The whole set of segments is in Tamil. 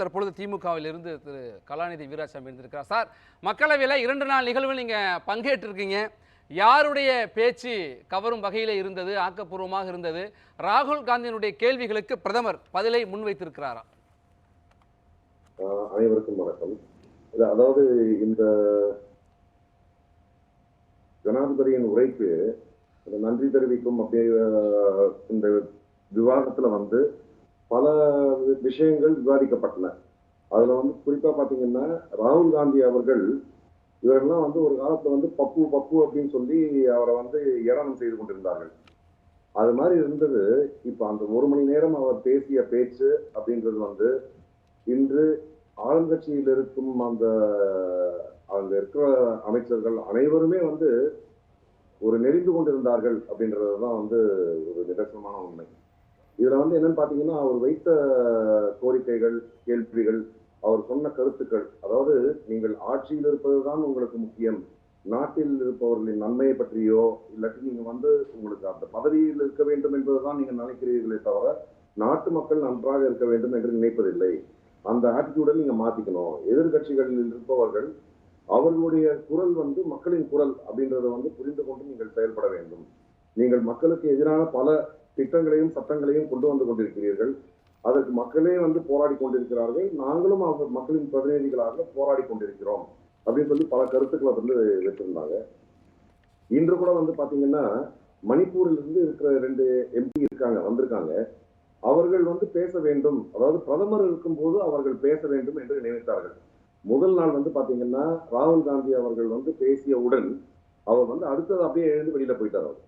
தற்பொழுது திமுகவில் இருந்து திரு கலாநிதி வீராசாமி இருந்திருக்கிறார் சார் மக்களவையில் இரண்டு நாள் நிகழ்வில் நீங்கள் பங்கேற்றிருக்கீங்க. யாருடைய பேச்சு கவரும் வகையில் இருந்தது ஆக்கப்பூர்வமாக இருந்தது? ராகுல் காந்தியினுடைய கேள்விகளுக்கு பிரதமர் பதிலை முன்வைத்திருக்கிறாரா? அனைவருக்கும் வணக்கம். அதாவது இந்த ஜனாதிபதியின் உரைக்கு நன்றி தெரிவிக்கும் அப்படியே இந்த விவாதத்துல வந்து பல விஷயங்கள் விவாதிக்கப்பட்டன. அதில் வந்து குறிப்பாக பார்த்தீங்கன்னா ராகுல் காந்தி அவர்கள் இவரெல்லாம் வந்து ஒரு காலத்தில் வந்து பப்பு பப்பு அப்படின்னு சொல்லி அவரை வந்து ஏளனம் செய்து கொண்டிருந்தார்கள். அது மாதிரி இருந்தது. இப்போ அந்த ஒரு மணி நேரம் அவர் பேசிய பேச்சு அப்படின்றது வந்து இன்று ஆளுங்கட்சியில் இருக்கும் அந்த அங்க இருக்கிற அமைச்சர்கள் அனைவருமே வந்து ஒரு நெறிந்து கொண்டிருந்தார்கள் அப்படின்றது தான் வந்து ஒரு நிதர்சனமான உண்மை. இதுல வந்து என்னன்னு பாத்தீங்கன்னா அவர் வைத்த கோரிக்கைகள் கேள்விகள் அவர் சொன்ன கருத்துக்கள். அதாவது நீங்கள் ஆட்சியில் இருப்பதுதான் உங்களுக்கு முக்கியம். நாட்டில் இருப்பவர்களின் நன்மையை பற்றியோ இல்லாட்டி நீங்க வந்து உங்களுக்கு அந்த பதவியில் இருக்க வேண்டும் என்பதுதான் நீங்க நினைக்கிறீர்களே தவிர நாட்டு மக்கள் நன்றாக இருக்க வேண்டும் என்று நினைப்பதில்லை. அந்த ஆட்டிடியூடை நீங்க மாத்திக்கணும். எதிர்கட்சிகளில் இருப்பவர்கள் அவர்களுடைய குரல் வந்து மக்களின் குரல் அப்படின்றத வந்து புரிந்து கொண்டு நீங்கள் செயல்பட வேண்டும். நீங்கள் மக்களுக்கு எதிரான பல திட்டங்களையும் சட்டங்களையும் கொண்டு வந்து கொண்டிருக்கிறீர்கள். அதற்கு மக்களே வந்து போராடி கொண்டிருக்கிறார்கள். நாங்களும் அவங்க மக்களின் பிரதிநிதிகளாக போராடி கொண்டிருக்கிறோம். அப்படின்னு சொல்லி பல கருத்துக்களை வந்து வச்சிருந்தாங்க. இன்று கூட வந்து பாத்தீங்கன்னா மணிப்பூரில் இருந்து இருக்கிற ரெண்டு எம்பி இருக்காங்க வந்திருக்காங்க. அவர்கள் வந்து பேச வேண்டும். அதாவது பிரதமர் இருக்கும்போது அவர்கள் பேச வேண்டும் என்று நினைத்தார்கள். முதல் நாள் வந்து பாத்தீங்கன்னா ராகுல் காந்தி அவர்கள் வந்து பேசியவுடன் அவர் வந்து அடுத்தது அப்படியே எழுந்து வெளியில போயிட்டார் அவர்.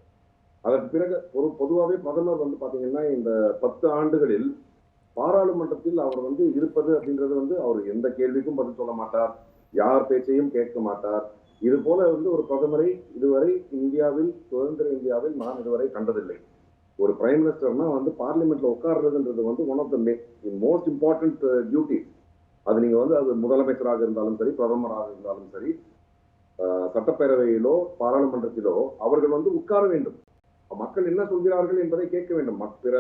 அதற்கு பிறகு ஒரு பொதுவாகவே பிரதமர் வந்து பாத்தீங்கன்னா இந்த பத்து ஆண்டுகளில் பாராளுமன்றத்தில் அவர் வந்து இருப்பது அப்படின்றது வந்து அவர் எந்த கேள்விக்கும் பதில் சொல்ல மாட்டார். யார் பேச்சையும் கேட்க மாட்டார். இது போல வந்து ஒரு பிரதமரை இதுவரை இந்தியாவில் சுதந்திர இந்தியாவில் நான் இதுவரை கண்டதில்லை. ஒரு பிரைம் மினிஸ்டர்னா வந்து பார்லிமெண்ட்ல உட்கார்றதுன்றது வந்து one of the most important duty அது நீங்க வந்து அது முதலமைச்சராக இருந்தாலும் சரி பிரதமராக இருந்தாலும் சரி ஆஹ், சட்டப்பேரவையிலோ பாராளுமன்றத்திலோ அவர்கள் வந்து உட்கார வேண்டும். மக்கள் என்ன சொல்கிறார்கள் என்பதை கேட்க வேண்டும். மற்ற பிற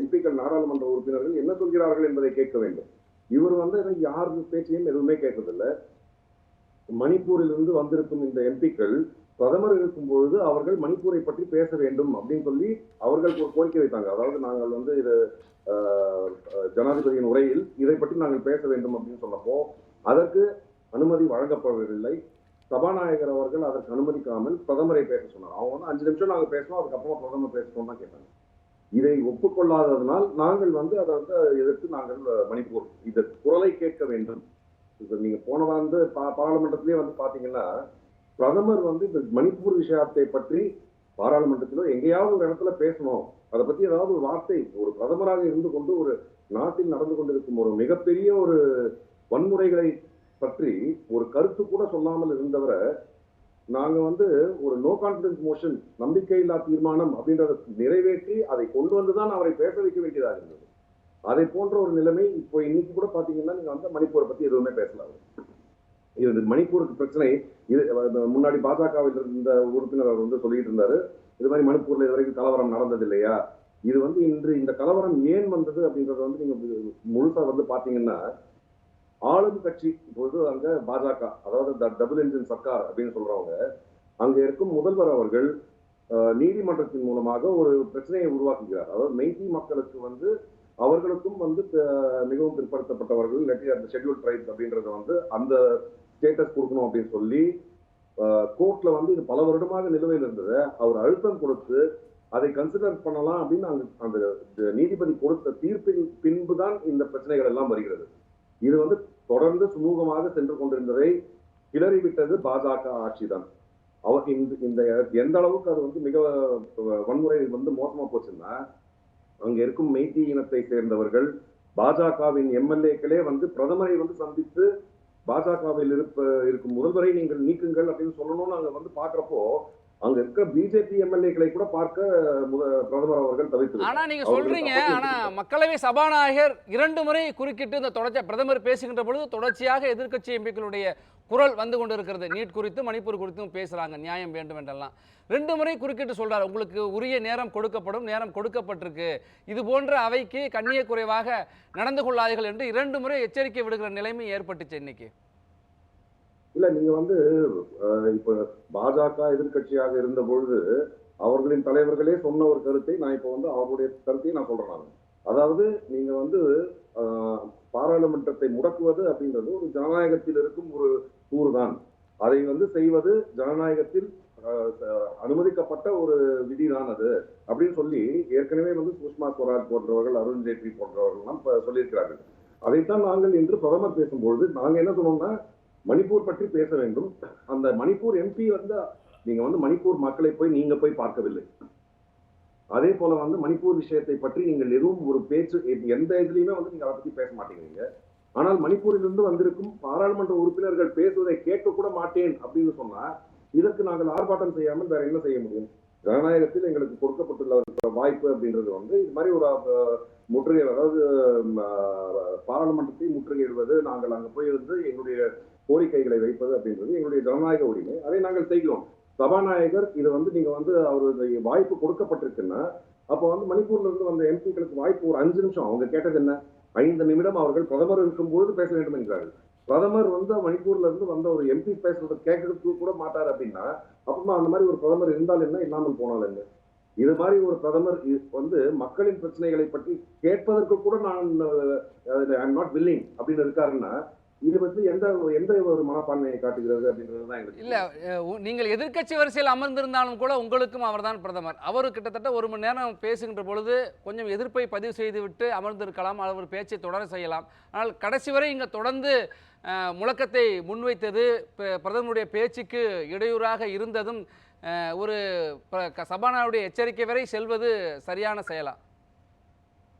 எம்பிக்கள் நாடாளுமன்ற உறுப்பினர்கள் என்ன சொல்கிறார்கள் என்பதை கேட்க வேண்டும். இவர் வந்து யார் பேச்சையும் எதுவுமே கேட்கறதில்லை மணிப்பூரிலிருந்து வந்திருக்கும் இந்த எம்பிக்கள் பிரதமர் இருக்கும் பொழுது அவர்கள் மணிப்பூரை பற்றி பேச வேண்டும் அப்படின்னு சொல்லி அவர்கள் ஒரு கோரிக்கை வைத்தாங்க. அதாவது நாங்கள் வந்து இது ஜனாதிபதியின் உரையில் இதை பற்றி நாங்கள் பேச வேண்டும் அப்படின்னு சொன்னப்போ அதற்கு அனுமதி வழங்கப்படவில்லை. சபாநாயகர் அவர்கள் அதற்கு அனுமதிக்காமல் பிரதமரை பேச சொன்னார். அவங்க வந்து அஞ்சு நிமிஷம் நாங்கள் பேசணும் அதுக்கப்புறமா பிரதமர் பேசணும் தான் கேட்டாங்க. இதை ஒப்புக்கொள்ளாததனால் நாங்கள் வந்து அதை வந்து எதிர்த்து நாங்கள் மணிப்பூர் இந்த குரலை கேட்க வேண்டும். இப்போ நீங்கள் போன வந்து பா- பாராளுமன்றத்திலே வந்து பார்த்தீங்கன்னா பிரதமர் வந்து இந்த மணிப்பூர் விஷயத்தை பற்றி பாராளுமன்றத்திலோ எங்கேயாவது ஒரு இடத்துல பேசணும். அதை பற்றி ஏதாவது ஒரு வார்த்தை ஒரு பிரதமராக இருந்து கொண்டு ஒரு நாட்டில் நடந்து கொண்டிருக்கும் ஒரு மிகப்பெரிய ஒரு வன்முறைகளை பற்றி ஒரு கருத்து கூட சொல்லாமல் இருந்தவரை நாங்க வந்து ஒரு நோ கான்பிடன்ஸ் மோஷன் நம்பிக்கையில்லா தீர்மானம் அப்படின்றத நிறைவேற்றி அதை கொண்டு வந்துதான் அவரை பேச வைக்க வேண்டியதாக இருந்தது. அதை போன்ற ஒரு நிலைமை இப்போ இன்னைக்கு கூட பாத்தீங்கன்னா நீங்க வந்து மணிப்பூரை பத்தி எதுவுமே பேசலாம் இது மணிப்பூருக்கு பிரச்சனை. இது முன்னாடி பாஜகவில் இருந்த உறுப்பினர் அவர் வந்து சொல்லிட்டு இருந்தாரு இது மாதிரி மணிப்பூர்ல இது வரைக்கும் கலவரம் நடந்தது இல்லையா? இது வந்து இன்று இந்த கலவரம் ஏன் வந்தது? அப்படின்றத வந்து நீங்க முழுசா வந்து பாத்தீங்கன்னா ஆளும் கட்சி இப்போது அங்க பாஜக அதாவது டபுள் என்ஜின் சர்க்கார் அப்படின்னு சொல்றவங்க அங்க இருக்கும் முதல்வர் அவர்கள் நீதிமன்றத்தின் மூலமாக ஒரு பிரச்சனையை உருவாக்குகிறார். அதாவது மெய்தி மக்களுக்கு வந்து அவர்களுக்கும் வந்து மிகவும் பிற்படுத்தப்பட்டவர்கள் இல்லாட்டி அந்த ஷெட்யூல் ட்ரைப்ஸ் அப்படின்றத வந்து அந்த ஸ்டேட்டஸ் கொடுக்கணும் அப்படின்னு சொல்லி கோர்ட்ல வந்து இது பல வருடமாக நிலுவையில் இருந்தது. அவர் அழுத்தம் கொடுத்து அதை கன்சிடர் பண்ணலாம் அப்படின்னு அந்த அந்த நீதிபதி கொடுத்த தீர்ப்பின் பின்புதான் இந்த பிரச்சனைகள் எல்லாம் வருகிறது. இது வந்து தொடர்ந்து சுமூகமாக சென்று கொண்டிருந்ததை கிளறிவிட்டது பாஜக ஆட்சி தான் அவர் இந்த இந்த எந்த அளவுக்கு அது வந்து மிக வன்முறை வந்து மோசமா போச்சுன்னா அங்க இருக்கும் மெய்தி இனத்தை சேர்ந்தவர்கள் பாஜகவின் எம்எல்ஏக்களே வந்து பிரதமரை வந்து சந்தித்து பாஜகவில் இருப்ப இருக்கும் முதல்வரை நீங்கள் நீக்குங்கள் அப்படின்னு சொல்லணும்னு அங்க வந்து பாக்குறப்போ அங்க இருக்க பிஜேபி எம்எல்ஏக்களை கூட பார்க்க பிரதமர் அவர்கள் தவிர்த்து ஆனா நீங்க சொல்றீங்க ஆனா. மக்களவை சபாநாயகர் இரண்டு முறை குறுக்கிட்டு இந்த தொடர்ச்சி பிரதமர் பேசுகின்ற பொழுது தொடர்ச்சியாக எதிர்க்கட்சி எம்பிக்களுடைய குரல் வந்து கொண்டிருக்கிறது. நீட் குறித்து மணிப்பூர் குறித்தும் பேசுறாங்க நியாயம் வேண்டும் என்றெல்லாம். ரெண்டு முறை குறுக்கிட்டு சொல்றாரு உங்களுக்கு உரிய நேரம் கொடுக்கப்படும் நேரம் கொடுக்கப்பட்டிருக்கு. இது போன்ற அவைக்கு கண்ணிய குறைவாக நடந்து கொள்ளாதீர்கள் என்று இரண்டு முறை எச்சரிக்கை விடுகிற நிலைமை ஏற்பட்டுச்சு இன்னைக்கு. இல்ல நீங்க வந்து இப்ப பாஜக எதிர்க்கட்சியாக இருந்த பொழுது அவர்களின் தலைவர்களே சொன்ன ஒரு கருத்தை நான் இப்ப வந்து அவருடைய கருத்தையும் நான் சொல்றேன் அதாவது நீங்க வந்து பாராளுமன்றத்தை முடக்குவது அப்படின்றது ஒரு ஜனநாயகத்தில் இருக்கும் ஒரு கூறுதான். அதை வந்து செய்வது ஜனநாயகத்தில் அனுமதிக்கப்பட்ட ஒரு விதிதான் அது அப்படின்னு சொல்லி ஏற்கனவே வந்து சுஷ்மா ஸ்வராஜ் போன்றவர்கள் அருண் ஜேட்லி போன்றவர்கள்லாம் சொல்லியிருக்கிறார்கள். அதைத்தான் நாங்கள் இன்று பிரதமர் பேசும்பொழுது நாங்க என்ன சொன்னோம்னா மணிப்பூர் பற்றி பேச வேண்டும். அந்த மணிப்பூர் எம்பி வந்து நீங்க வந்து மணிப்பூர் மக்களை போய் நீங்க போய் பார்க்கவில்லை. அதே போல வந்து மணிப்பூர் விஷயத்தை பற்றி நீங்கள் எதுவும் ஒரு பேச்சு எந்த இதுலயுமே வந்து நீங்க அதை பத்தி பேச மாட்டேங்கிறீங்க. ஆனால் மணிப்பூரிலிருந்து வந்திருக்கும் பாராளுமன்ற உறுப்பினர்கள் பேசுவதை கேட்க கூட மாட்டேன் அப்படின்னு சொன்னா இதற்கு நாங்கள் ஆர்ப்பாட்டம் செய்யாமல் வேற என்ன செய்ய முடியும்? ஜனநாயகத்தில் எங்களுக்கு கொடுக்கப்பட்டுள்ள ஒரு வாய்ப்பு அப்படின்றது வந்து இது மாதிரி ஒரு முற்றுகை அதாவது பாராளுமன்றத்தை முற்றுகையிடுவது நாங்கள் அங்க போய் வந்து எங்களுடைய கோரிக்கைகளை வைப்பது அப்படின்றது எங்களுடைய ஜனநாயக உரிமை. அதை நாங்கள் செய்கிறோம். சபாநாயகர் இது வந்து நீங்க வந்து அவருடைய வாய்ப்பு கொடுக்கப்பட்டிருக்குன்னா அப்போ வந்து மணிப்பூர்ல இருந்து வந்த எம்பிக்களுக்கு வாய்ப்பு ஒரு அஞ்சு நிமிஷம். அவங்க கேட்டது என்ன? ஐந்து நிமிடம் அவர்கள் பிரதமர் இருக்கும்பொழுது பேச வேண்டும் என்கிறார்கள். பிரதமர் வந்து மணிப்பூர்ல இருந்து வந்த ஒரு எம்பி பேசுறதை கேட்கறதுக்கு கூட மாட்டார் அப்படின்னா அப்புறமா அந்த மாதிரி ஒரு பிரதமர் இருந்தால் என்ன? இல்லாமல் போனால் என்ன? இது மாதிரி ஒரு பிரதமர் வந்து மக்களின் பிரச்சனைகளை பற்றி கேட்பதற்கு கூட நான் ஐ நாட் வில்லிங் அப்படின்னு இருக்காருன்னா இது வந்து எந்த எந்த ஒரு மனப்பான்மையை காட்டுகிறது அப்படின்றது தான் இல்ல உ- நீங்கள் எதிர்க்கட்சி வரிசையில் அமர்ந்திருந்தாலும் கூட உங்களுக்கும் அவர்தான் பிரதமர். அவர் கிட்டத்தட்ட ஒரு மணி நேரம் பேசுகின்ற பொழுது கொஞ்சம் எதிர்ப்பை பதிவு செய்துவிட்டு அமர்ந்திருக்கலாம் அவர் பேச்சை தொடர செய்யலாம். ஆனால் கடைசி வரை இங்கே தொடர்ந்து முழக்கத்தை முன்வைத்தது பிரதமருடைய பேச்சுக்கு இடையூறாக இருந்ததும் ஒரு ப- க- எச்சரிக்கை வரை செல்வது சரியான செயலா?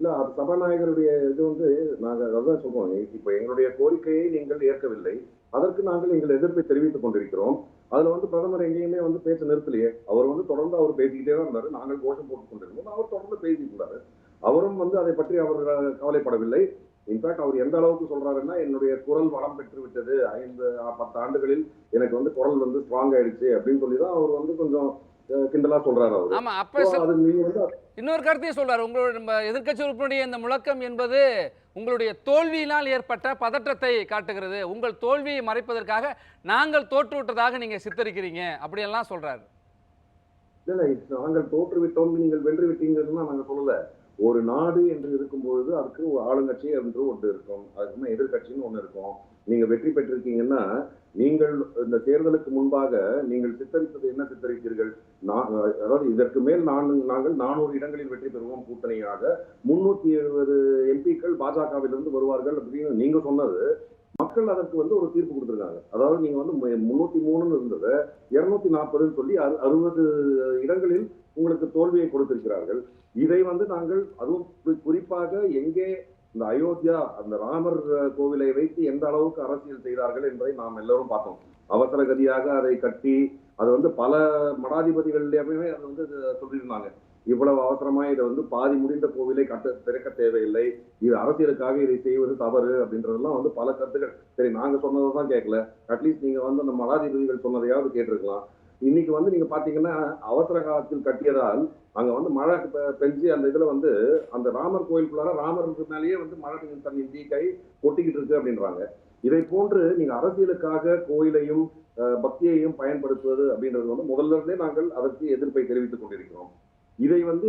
இல்ல அது சபாநாயகருடைய இது வந்து நாங்கள் அதான் சொல்றோம். இப்போ எங்களுடைய கோரிக்கையை நீங்கள் ஏற்கவில்லை. அதற்கு நாங்கள் எங்கள் எதிர்ப்பை தெரிவித்துக் கொண்டிருக்கிறோம். அதுல வந்து பிரதமர் எங்கேயுமே வந்து பேச நிறுத்தலையே. அவர் வந்து தொடர்ந்து அவர் பேசிக்கிட்டே தான் இருந்தாரு. நாங்கள் கோஷம் போட்டு கொண்டிருந்தோம். அவர் தொடர்ந்து பேசிட்டு இருந்தாரு அவரும் வந்து அதை பற்றி அவர் கவலைப்படவில்லை. இன்ஃபேக்ட் அவர் எந்த அளவுக்கு சொல்றாருன்னா என்னுடைய குரல் வளம் பெற்று விட்டது. ஐந்து பத்து ஆண்டுகளில் எனக்கு வந்து குரல் வந்து ஸ்ட்ராங் ஆயிடுச்சு அப்படின்னு சொல்லி தான் அவர் வந்து கொஞ்சம் கிண்டலா சொல்றாரு அவரு. ஆமா அப்ப இன்னொரு கருத்தையும் சொல்றாரு. உங்களுடைய நம்ம எதிர்க்கட்சி உறுப்பினுடைய இந்த முழக்கம் என்பது உங்களுடைய தோல்வியினால் ஏற்பட்ட பதற்றத்தை காட்டுகிறது. உங்கள் தோல்வியை மறைப்பதற்காக நாங்கள் தோற்று விட்டதாக நீங்க சித்தரிக்கிறீங்க அப்படியெல்லாம் சொல்றாரு. இல்ல நாங்கள் தோற்று விட்டோம் நீங்கள் வென்று விட்டீங்கன்னு நாங்க சொல்லல. ஒரு நாடு என்று இருக்கும் பொழுது அதுக்கு ஒரு ஆளுங்கட்சி என்று ஒன்று இருக்கும். அதுக்குமே எதிர்க்கட்சின்னு ஒண்ணு இருக்கும். நீங்க வெற்றி பெற்றிருக்கீங்கன்னா நீங்கள் இந்த தேர்தலுக்கு முன்பாக நீங்கள் சித்தரித்தது என்ன சித்தரித்தீர்கள்? நான் அதாவது இதற்கு மேல் நான் நாங்கள் நானூறு இடங்களில் வெற்றி பெறுவோம் கூட்டணியாக. முன்னூத்தி எழுபது எம்பிக்கள் பாஜகவிலிருந்து வருவார்கள் அப்படின்னு நீங்க சொன்னது மக்கள் அதற்கு வந்து ஒரு தீர்ப்பு கொடுத்துருக்காங்க. அதாவது நீங்க வந்து மு- முன்னூத்தி மூணுன்னு இருந்தது இருநூத்தி நாற்பதுன்னு சொல்லி அறு- அறுபது இடங்களில் உங்களுக்கு தோல்வியை கொடுத்திருக்கிறார்கள். இதை வந்து நாங்கள் அதுவும் குறிப்பாக எங்கே இந்த அயோத்தியா அந்த ராமர் கோவிலை வைத்து எந்த அளவுக்கு அரசியல் செய்தார்கள் என்பதை நாம் எல்லோரும் பார்த்தோம். அவசர கதியாக அதை கட்டி அது வந்து பல மடாதிபதிகளிடமே அது வந்து சொல்லியிருந்தாங்க. இவ்வளவு அவசரமா இதை வந்து பாதி முடிந்த கோவிலை கட்ட திறக்க தேவையில்லை. இது அரசியலுக்காக இதை செய்வது தவறு அப்படின்றதெல்லாம் வந்து பல கருத்துக்கள். சரி நாங்க சொன்னதை தான் கேட்கல. அட்லீஸ்ட் நீங்க வந்து அந்த மடாதிபதிகள் சொன்னதையாவது கேட்டிருக்கலாம். இன்னைக்கு வந்து நீங்க பாத்தீங்கன்னா அவசர காலத்தில் கட்டியதால் அங்க வந்து மழை பெஞ்சு அந்த இதுல வந்து அந்த ராமர் கோயிலுக்குள்ளார ராமருக்கு மேலேயே வந்து மழை தண்ணி- தண்ணி கொட்டிக்கிட்டு இருக்கு அப்படின்றாங்க. இதை போன்று நீங்க அரசியலுக்காக கோயிலையும் அஹ், பக்தியையும் பயன்படுத்துவது அப்படின்றது வந்து முதல்ல இருந்தே நாங்கள் அதற்கு எதிர்ப்பை தெரிவித்துக் கொண்டிருக்கிறோம். இதை வந்து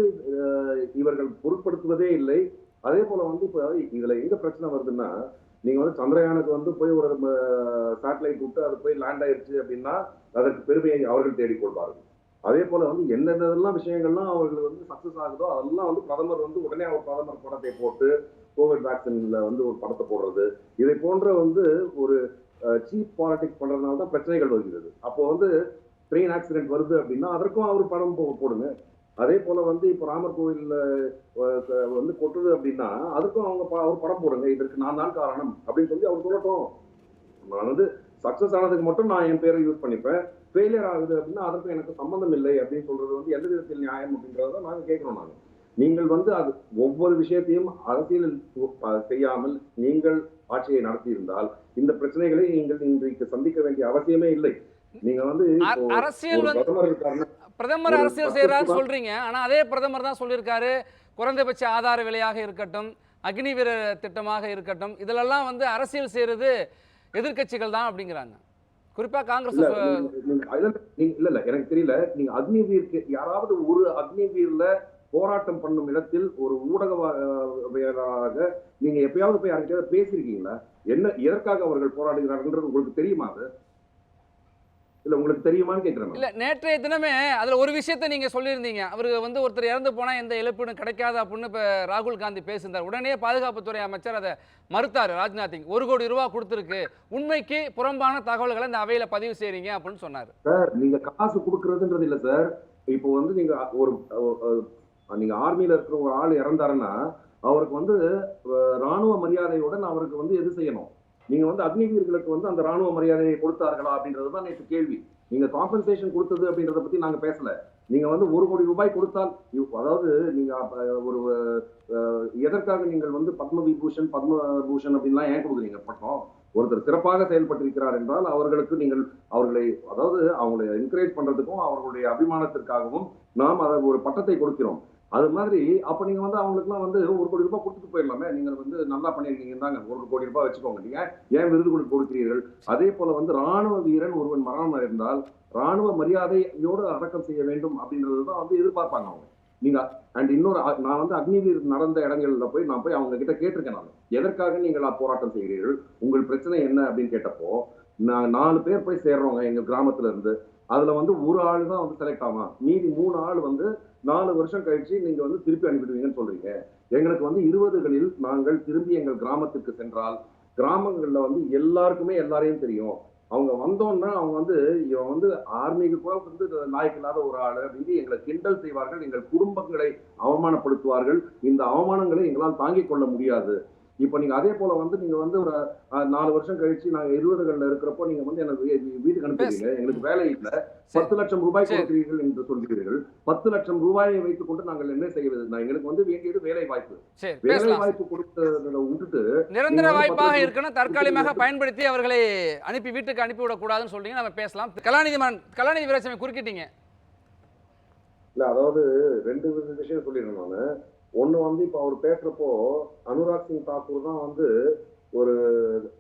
இவர்கள் பொருட்படுத்துவதே இல்லை. அதே போல வந்து இப்ப இதுல எங்க பிரச்சனை வருதுன்னா நீங்க வந்து சந்திரயானுக்கு வந்து போய் ஒரு சேட்டலைட் விட்டு அது போய் லேண்ட் ஆயிடுச்சு அப்படின்னா அதற்கு பெருமையை அவர்கள் தேடிக்கொள்வார்கள் அதே போல வந்து எந்தெந்ததெல்லாம் விஷயங்கள்லாம் அவர்கள் வந்து சக்சஸ் ஆகுதோ அதெல்லாம் வந்து பிரதமர் வந்து உடனே அவர் பிரதமர் படத்தை போட்டு கோவிட் வேக்சின்ல வந்து ஒரு படத்தை போடுறது. இதை போன்ற வந்து ஒரு சீப் பாலிடிக்ஸ் பண்றதுனால தான் பிரச்சனைகள் வருகிறது. அப்போ வந்து ட்ரெயின் ஆக்சிடென்ட் வருது அப்படின்னா அதற்கும் அவர் படம் போ- போடுங்க. அதே போல வந்து இப்போ ராமர் கோயில்ல அஹ், க- வந்து கொட்டுது அப்படின்னா அதுக்கும் அவங்க அவர் படம் போடுங்க இதற்கு நான் தான் காரணம் அப்படின்னு சொல்லி அவர் சொல்லட்டும். நான் வந்து சக்சஸ் ஆனதுக்கு மட்டும் நான் என் பேரை யூஸ் பண்ணிப்பேன். ஃபெயிலியர் ஆகுது அப்படின்னா அதற்கு எனக்கு சம்பந்தம் இல்லை அப்படின்னு சொல்றது வந்து எந்த விதத்தில் நியாயம் அப்படின்றத நாங்க கேட்கிறோம் நாங்க. நீங்கள் வந்து அது ஒவ்வொரு விஷயத்தையும் அரசியலில் அஹ், செய்யாமல் நீங்கள் ஆட்சியை நடத்தியிருந்தால் இந்த பிரச்சனைகளை நீங்கள் இன்றைக்கு சந்திக்க வேண்டிய அவசியமே இல்லை. நீங்க வந்து அரசியல் பிரதமர் அரசியல் ரூபா- சொல்றீங்க. ஆனா அதே பிரதமர் தான் சொல்லியிருக்காரு. குறைந்தபட்ச ஆதார விலையாக இருக்கட்டும் அக்னி வீர திட்டமாக இருக்கட்டும் இதிலெல்லாம் வந்து அரசியல் செய்யறது எதிர்க்கட்சிகள் தான் அப்படிங்கிறாங்க. குறிப்பா காங்கிரஸ் இல்ல இல்ல எனக்கு தெரியல. நீங்க அக்னிவீருக்கு யாராவது ஒரு அக்னிவீர்ல போராட்டம் பண்ணும் இடத்தில் ஒரு ஊடகவியலாளராக நீங்க எப்பயாவது போய் யாருக்கையாவது பேசியிருக்கீங்களா? என்ன எதற்காக அவர்கள் போராடுகிறார்கள்ன்றது உங்களுக்கு தெரியுமா அது? இல்ல உங்களுக்கு தெரியுமான்னு கேக்குறேன் நான். இல்ல நேற்றைய தினமே அதுல ஒரு விஷயத்தை நீங்க சொல்லியிருந்தீங்க. அவருக்கு வந்து ஒருத்தர் இறந்து போனா எந்த இழப்பீடும் கிடைக்காது அப்படின்னு இப்ப ராகுல் காந்தி பேசியிருந்தார். உடனே பாதுகாப்புத்துறை அமைச்சர் அதை மறுத்தாரு ராஜ்நாத் சிங். ஒரு கோடி ரூபாய் கொடுத்துருக்கு. உண்மைக்கு புறம்பான தகவல்களை இந்த அவையில பதிவு செய்றீங்க அப்படின்னு சொன்னாரு. சார் நீங்க காசு கொடுக்கறதுன்றது இல்ல சார். இப்போ வந்து நீங்க ஒரு நீங்க ஆர்மியில இருக்கிற ஒரு ஆள் இறந்தாருன்னா அவருக்கு வந்து ராணுவ மரியாதையுடன் அவருக்கு வந்து எது செய்யணும்? நீங்க வந்து அக்னிவீர்களுக்கு வந்து அந்த ராணுவ மரியாதையை கொடுத்தார்களா அப்படின்றது தான் நேற்று கேள்வி. நீங்க காம்பன்சேஷன் கொடுத்தது அப்படின்றத பத்தி நாங்க பேசல. நீங்க வந்து ஒரு கோடி ரூபாய் கொடுத்தால் இவ்- அதாவது நீங்க ஒரு எதற்காக நீங்கள் வந்து பத்ம விபூஷன் பத்ம பூஷன் அப்படின்லாம் ஏன் கொடுக்குறீங்க? பட்டம். ஒருத்தர் சிறப்பாக செயல்பட்டிருக்கிறார் என்றால் அவர்களுக்கு நீங்கள் அவர்களை அதாவது அவங்களை என்கரேஜ் பண்றதுக்கும் அவர்களுடைய அபிமானத்திற்காகவும் நாம் அதை ஒரு பட்டத்தை கொடுக்கிறோம். அது மாதிரி அப்போ நீங்கள் வந்து அவங்களுக்குலாம் வந்து ஒரு கோடி ரூபாய் கொடுத்துட்டு போயிடலாமே. நீங்கள் வந்து நல்லா பண்ணியிருக்கீங்கன்னு தாங்க ஒரு கோடி ரூபாய் வச்சுக்கோங்க. நீங்கள் ஏன் விருது கொடுக்கிறீர்கள்? அதே போல் வந்து ராணுவ வீரன் ஒருவன் மரணம் அடைந்தால் ராணுவ மரியாதையோடு அடக்கம் செய்ய வேண்டும் அப்படின்றது தான் வந்து எதிர்பார்ப்பாங்க அவங்க. நீங்க அண்ட் இன்னொரு நான் வந்து அக்னிவீர் நடந்த இடங்கள்ல போய் நான் போய் அவங்க கிட்ட கேட்டிருக்கேன் நான். எதற்காக நீங்கள் போராட்டம் செய்கிறீர்கள்? உங்கள் பிரச்சனை என்ன அப்படின்னு கேட்டப்போ நான் நாலு பேர் போய் சேர்றோங்க எங்க கிராமத்துல இருந்து அதுல வந்து ஒரு ஆள் தான் வந்து செலக்ட் ஆகும் மீதி மூணு ஆள் வந்து நாலு வருஷம் கழிச்சு நீங்க வந்து திருப்பி அனுப்பிடுவீங்கன்னு சொல்றீங்க. எங்களுக்கு வந்து இருபதுகளில் நாங்கள் திரும்பி எங்கள் கிராமத்திற்கு சென்றால் கிராமங்கள்ல வந்து எல்லாருக்குமே எல்லாரையும் தெரியும். அவங்க வந்தோன்னா அவங்க வந்து இவன் வந்து ஆர்மிக்கு கூட வந்து லாய்க்கு இல்லாத ஒரு ஆள் அப்படின்னு எங்களை கிண்டல் செய்வார்கள். எங்கள் குடும்பங்களை அவமானப்படுத்துவார்கள். இந்த அவமானங்களை எங்களால் தாங்கிக் கொள்ள முடியாது. இப்போ நீங்க அதே போல வந்து நீங்க வந்து ஒரு நாலு வருஷம் கழிச்சு நாங்க இருபதுகள்ல இருக்கிறப்போ நீங்க வந்து எனக்கு வீட்டுக்கு அனுப்புறீங்க எங்களுக்கு வேலை இல்ல. பத்து லட்சம் ரூபாய். கொடுக்கிறீர்கள் என்று சொல்கிறீர்கள். பத்து லட்சம் ரூபாயை வைத்துக் கொண்டு நாங்கள் என்ன செய்வது எங்களுக்கு வந்து வேண்டியது வேலை வாய்ப்பு வேலை வாய்ப்பு கொடுத்ததை விட்டுட்டு நிரந்தர வாய்ப்பாக இருக்கணும். தற்காலிகமாக பயன்படுத்தி அவர்களை அனுப்பி வீட்டுக்கு அனுப்பிவிடக் கூடாதுன்னு சொல்றீங்க. நம்ம பேசலாம். கலாநிதி கலாநிதி வீராசாமி குறுக்கிட்டீங்க. இல்ல அதாவது ரெண்டு வித விஷயம் சொல்லிடுறேன் நானு. ஒன்று வந்து இப்போ அவர் பேசுகிறப்போ அனுராக் சிங் தாக்கூர் தான் வந்து ஒரு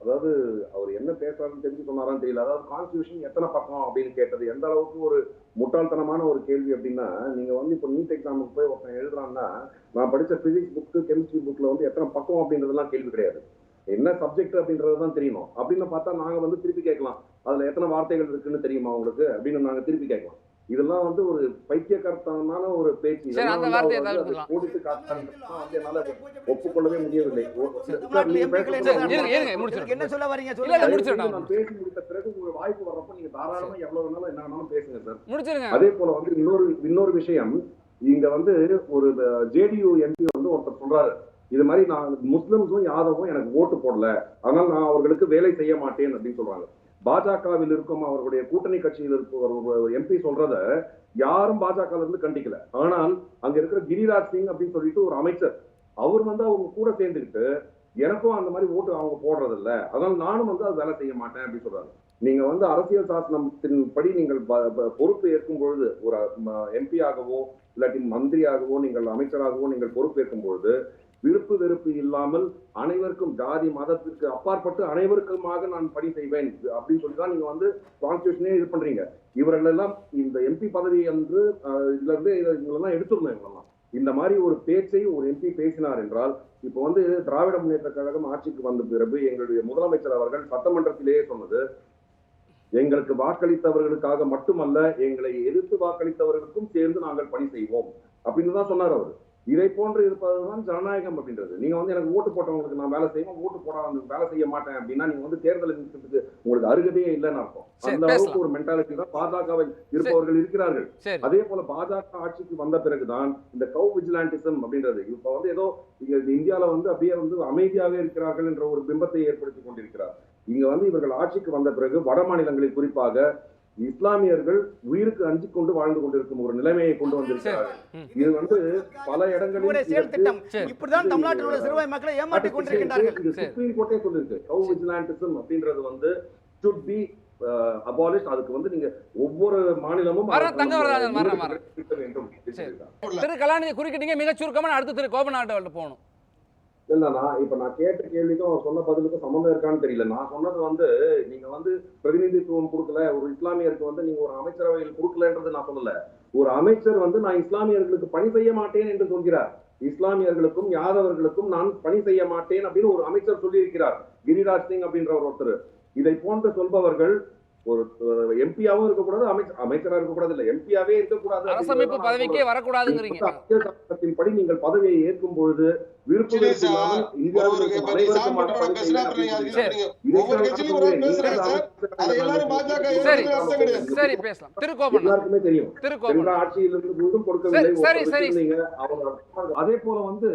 அதாவது அவர் என்ன பேசுறாருன்னு தெரிஞ்சு சொன்னாரான்னு தெரியல. அதாவது கான்ஸ்டியூஷன் எத்தனை பக்கம் அப்படின்னு கேட்டது எந்த அளவுக்கு ஒரு முட்டாள்தனமான ஒரு கேள்வி அப்படின்னா நீங்க வந்து இப்போ நீட் எக்ஸாமுக்கு போய் ஒருத்தன் எழுதுறான்னா நான் படித்த பிசிக்ஸ் புக்கு கெமிஸ்ட்ரி புக்ல வந்து எத்தனை பக்கம் அப்படின்றதுலாம் கேள்வி கிடையாது. என்ன சப்ஜெக்ட் அப்படின்றது தான் தெரியணும். அப்படின்னு பார்த்தா நாங்க வந்து திருப்பி கேட்கலாம். அதுல எத்தனை வார்த்தைகள் இருக்குன்னு தெரியுமா உங்களுக்கு? அப்படின்னு நாங்க திருப்பி கேட்கலாம். இதெல்லாம் வந்து ஒரு பைத்தியகரத்தனமான ஒரு பேச்சு. என்னால ஒப்புக்கொள்ளவே முடியவில்லை. என்ன சொல்ல வரீங்க நான் பேசி முடித்த பிறகு உங்களுக்கு வாய்ப்பு வர்றப்ப நீங்க தாராளமா எவ்வளவு வேணாலும் என்ன வேணாலும் பேசுங்க சார். முடிச்சிருங்க. அதே போல வந்து இன்னொரு இன்னொரு விஷயம். இங்க வந்து ஒரு ஜேடியு எம்பி வந்து ஒருத்தர் சொல்றாரு. இது மாதிரி நான் முஸ்லிம்ஸும் யாதவும் எனக்கு ஓட்டு போடல. அதனால நான் அவர்களுக்கு வேலை செய்ய மாட்டேன் அப்படின்னு சொல்றாங்க. பாஜகவில் இருக்கும் அவர்களுடைய கூட்டணி கட்சியில் இருக்கும் எம்பி சொல்றத யாரும் பாஜக இருந்து கண்டிக்கல. ஆனால் அங்க இருக்கிற கிரிராஜ் சிங் அப்படின்னு சொல்லிட்டு ஒரு அமைச்சர் அவர் வந்து அவங்க கூட சேர்ந்துக்கிட்டு எனக்கும் அந்த மாதிரி ஓட்டு அவங்க போடுறது இல்ல அதனால நானும் வந்து அது வேலை செய்ய மாட்டேன் அப்படின்னு சொல்றாங்க நீங்க வந்து அரசியல் சாசனத்தின் படி நீங்கள் ப- ப- பொறுப்பு ஏற்கும் பொழுது ஒரு எம்பி ஆகவோ இல்லாட்டி மந்திரியாகவோ நீங்கள் அமைச்சராகவோ நீங்கள் பொறுப்பேற்கும் பொழுது விருப்பு வெறுப்பு இல்லாமல் அனைவருக்கும் ஜாதி மதத்திற்கு அப்பாற்பட்டு அனைவருக்குமாக நான் பணி செய்வேன் அப்படின்னு சொல்லி தான் நீங்க வந்து கான்ஸ்டியூஷனே இது பண்றீங்க. இவர்கள் எல்லாம் இந்த எம்பி பதவி என்று இதுல இருந்து இவங்களெல்லாம் எடுத்துருந்தோம் இவங்களெல்லாம். இந்த மாதிரி ஒரு பேச்சை ஒரு எம்பி பேசினார் என்றால் இப்போ வந்து திராவிட முன்னேற்ற கழகம் ஆட்சிக்கு வந்த பிறகு எங்களுடைய முதலமைச்சர் அவர்கள் சட்டமன்றத்திலேயே சொன்னது எங்களுக்கு வாக்களித்தவர்களுக்காக மட்டுமல்ல எங்களை எதிர்த்து வாக்களித்தவர்களுக்கும் சேர்ந்து நாங்கள் பணி செய்வோம் அப்படின்னு தான் சொன்னார் அவர். இதை போன்று இருப்பதுதான் ஜனநாயகம் அப்படின்றது. நீங்க வந்து எனக்கு ஓட்டு போட்டவங்களுக்கு நான் வேலை செய்வேன் ஓட்டு போடாத வேலை செய்ய மாட்டேன் அப்படின்னா நீங்க வந்து தேர்தல் நிறுத்தத்துக்கு உங்களுக்கு அருகதையே இல்லைன்னு அர்த்தம். அந்த அளவுக்கு. ஒரு மென்டாலிட்டி தான் பாஜகவில் இருப்பவர்கள் இருக்கிறார்கள். அதே போல பாஜக ஆட்சிக்கு வந்த பிறகுதான் இந்த கவு விஜிலாண்டிசம் அப்படின்றது. இப்ப வந்து ஏதோ இங்க இந்தியால வந்து அப்படியே வந்து அமைதியாக இருக்கிறார்கள் என்ற ஒரு பிம்பத்தை ஏற்படுத்தி கொண்டிருக்கிறார். இங்க வந்து இவர்கள் ஆட்சிக்கு வந்த பிறகு வட மாநிலங்களில் குறிப்பாக இஸ்லாமியர்கள் உயிருக்கு அஞ்சி கொண்டு வாழ்ந்து கொண்டிருக்கும் ஒரு நிலைமையை கொண்டு வந்திருக்கிறார்கள். இது வந்து பல இடங்களில் செயல் திட்டம். இப்படிதான் தமிழ்நாட்டில் உள்ள சிறுபாய் மக்களை இது சரி. சுப்ரீம் கோர்ட்டே சொல்லிருக்கு கவு விஜிலாண்டிசம் அப்படின்றது வந்து should be அபாலிஷ் அதுக்கு வந்து நீங்க ஒவ்வொரு மாநிலமும். திரு கலாநிதி குறுக்கிட்டீங்க மிக சுருக்கமான அடுத்து திரு கோபநாட்டவர்கிட்ட போகணும். இல்ல நான் இப்ப நான் கேட்ட கேள்விக்கும் அவர் சொன்ன பதிலுக்கும் சம்மந்தம் இருக்கான்னு தெரியல. நான் சொன்னது வந்து நீங்க வந்து பிரதிநிதித்துவம் கொடுக்கல ஒரு இஸ்லாமியருக்கு வந்து நீங்க ஒரு அமைச்சரவையில் கொடுக்கலன்றது நான் சொல்லல. ஒரு அமைச்சர் வந்து நான் இஸ்லாமியர்களுக்கு பணி செய்ய மாட்டேன் என்று சொல்கிறார். இஸ்லாமியர்களுக்கும் யாதவர்களுக்கும் நான் பணி செய்ய மாட்டேன் அப்படின்னு ஒரு அமைச்சர் சொல்லியிருக்கிறார். கிரிராஜ் சிங் அப்படின்ற ஒரு ஒருத்தர். இதை போன்று சொல்பவர்கள் ஒரு எம்பியாவும் இருக்கக்கூடாது அமைச்சர் அமைச்சரா இருக்கக்கூடாது இல்ல எம்பியாவே இருக்கக்கூடாது அரசமைப்பு பதவிக்கே வரக்கூடாதுங்கிறீங்க. அரசியல் சட்டத்தின்படி நீங்கள் பதவியை ஏற்கும் பொழுது விருப்பம் சரி. பேசலாம். திரு கோபண்ணா எல்லாருக்குமே தெரியும். திரு கோபண்ணா எல்லா ஆட்சியிலிருந்து முழுதும் கொடுக்கவில்லை. அதே போல வந்து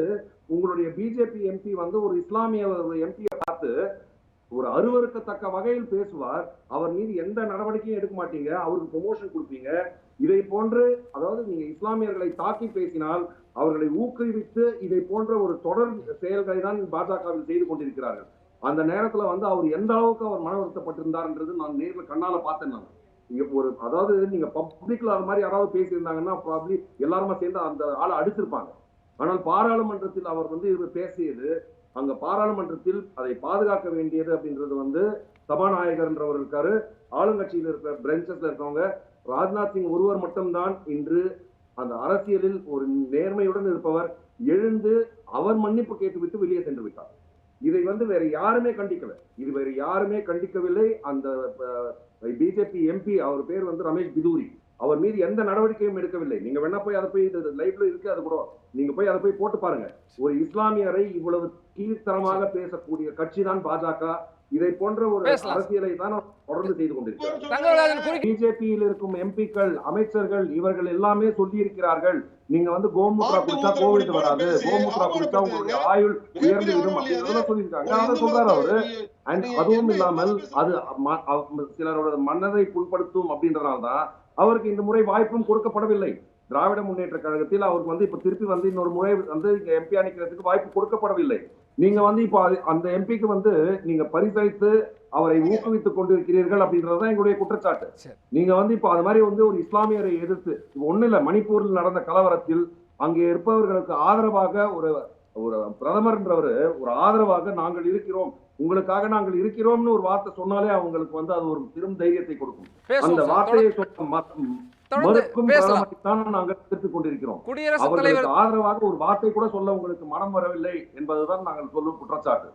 உங்களுடைய பிஜேபி எம்பி வந்து ஒரு இஸ்லாமிய எம்பியை பார்த்து ஒரு அருவருக்கத்தக்க வகையில் பேசுவார். அவர் மீது எந்த நடவடிக்கையும் எடுக்க மாட்டீங்க. அவருக்கு ப்ரொமோஷன் கொடுப்பீங்க. இதை போன்று அதாவது நீங்க இஸ்லாமியர்களை தாக்கி பேசினால் அவர்களை ஊக்குவித்து இதை போன்ற ஒரு தொடர் செயல்களை தான் பாஜகவில் செய்து கொண்டிருக்கிறார்கள். அந்த நேரத்துல வந்து அவர் எந்த அளவுக்கு அவர் மன வருத்தப்பட்டிருந்தார்ன்றது நான் நேரில் கண்ணால பார்த்தேன் நான். இங்க ஒரு அதாவது நீங்க பப்ளிக்ல அது மாதிரி யாராவது பேசியிருந்தாங்கன்னா ப்ராப்ளி எல்லாருமா சேர்ந்து அந்த ஆளை அடிச்சிருப்பாங்க. ஆனால் பாராளுமன்றத்தில் அவர் வந்து இது பேசியது அங்க பாராளுமன்றத்தில் அதை பாதுகாக்க வேண்டியது அப்படின்றது வந்து சபாநாயகர்ன்றவர் இருக்காரு. ஆளுங்கட்சியில் இருக்கிற பிரெஞ்சஸ்ல இருக்கவங்க ராஜ்நாத் சிங் ஒருவர் மட்டும்தான் இன்று அந்த அரசியலில் ஒரு நேர்மையுடன் இருப்பவர். எழுந்து அவர் மன்னிப்பு கேட்டுவிட்டு வெளியே சென்று விட்டார். இதை வந்து வேற யாருமே கண்டிக்கல. இது வேற யாருமே கண்டிக்கவில்லை. அந்த பிஜேபி எம்பி அவர் பேர் வந்து ரமேஷ் பிதூரி. அவர் மீது எந்த நடவடிக்கையும் எடுக்கவில்லை. நீங்க வேணா போய் அதை போய் லைவ்ல இருக்கு அது கூட. நீங்க போய் அதை போய் போட்டு பாருங்க. ஒரு இஸ்லாமியரை இவ்வளவு கீழ்த்தரமாக பேசக்கூடிய கட்சி தான் பாஜக. இதை போன்ற ஒரு. அரசியலை தான் தொடர்ந்து செய்து கொண்டிருக்கிறார். பிஜேபியில் இருக்கும் எம்பிக்கள் அமைச்சர்கள் இவர்கள் எல்லாமே சொல்லி இருக்கிறார்கள் நீங்க வந்து கோமுத்ரா குடிச்சா கோவிட் வராது. கோமுத்ரா குடிச்சா உங்களுடைய. ஆயுள் உயர்ந்து விடும். அப்படின்னு சொல்லியிருக்காங்க. அதை சொல்றாரு அவரு. அண்ட் அதுவும் இல்லாமல்? அது சிலரோட மனதை புண்படுத்தும் அப்படின்றனால்தான் அவருக்கு இந்த முறை வாய்ப்பும் கொடுக்கப்படவில்லை. திராவிட முன்னேற்ற கழகத்தில் அவருக்கு வந்து இப்ப திருப்பி வந்து இன்னொரு முறை வந்து இங்க எம்பி அணிக்கிறதுக்கு வாய்ப்பு கொடுக்கப்படவில்லை. நீங்க வந்து இப்ப அந்த எம்பிக்கு வந்து நீங்க பரிசளித்து அவரை ஊக்குவித்துக் கொண்டிருக்கிறீர்கள் அப்படின்றதுதான் எங்களுடைய குற்றச்சாட்டு. நீங்க வந்து இப்ப அது மாதிரி வந்து ஒரு இஸ்லாமியரை எதிர்த்து ஒண்ணு இல்ல மணிப்பூரில் நடந்த கலவரத்தில் அங்கே இருப்பவர்களுக்கு ஆதரவாக ஒரு ஒரு பிரதமர்ன்றவர் ஒரு ஆதரவாக நாங்கள் இருக்கிறோம். உங்களுக்காக நாங்கள் இருக்கிறோம்னு ஒரு வார்த்தை சொன்னாலே அவங்களுக்கு வந்து அது ஒரு பெரும் தைரியத்தை கொடுக்கும். அந்த. வார்த்தையை குடியரசுத் தலைவர் அவர்களுக்கு ஆதரவாக ஒரு வார்த்தை கூட சொல்ல உங்களுக்கு மனம் வரவில்லை என்பதுதான் நாங்கள் சொல்லும் குற்றச்சாட்டு.